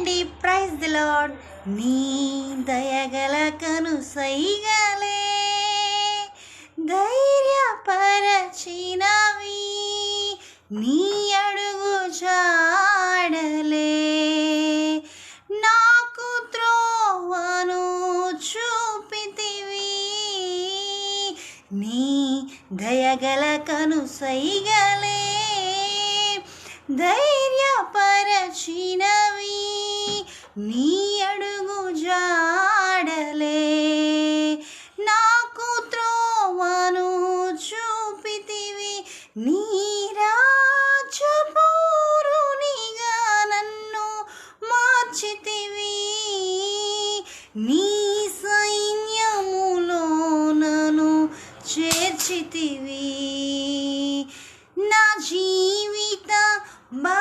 అండి praise the lord నీ దయగల కను సైగలే. ధైర్యపరచినవి నీ అడుగు జాడలే నాకు త్రోవను చూపితివి. నీ దయగల కను సైగలే. ధైర్యపరచినవి నీ అడుగు జాడలే. నాకు త్రోవను చూపితివి. నీరాజపూరునిగా నన్ను మార్చితివి. నీ సైన్యములో నన్ను చేర్చితివి. నా జీవిత బా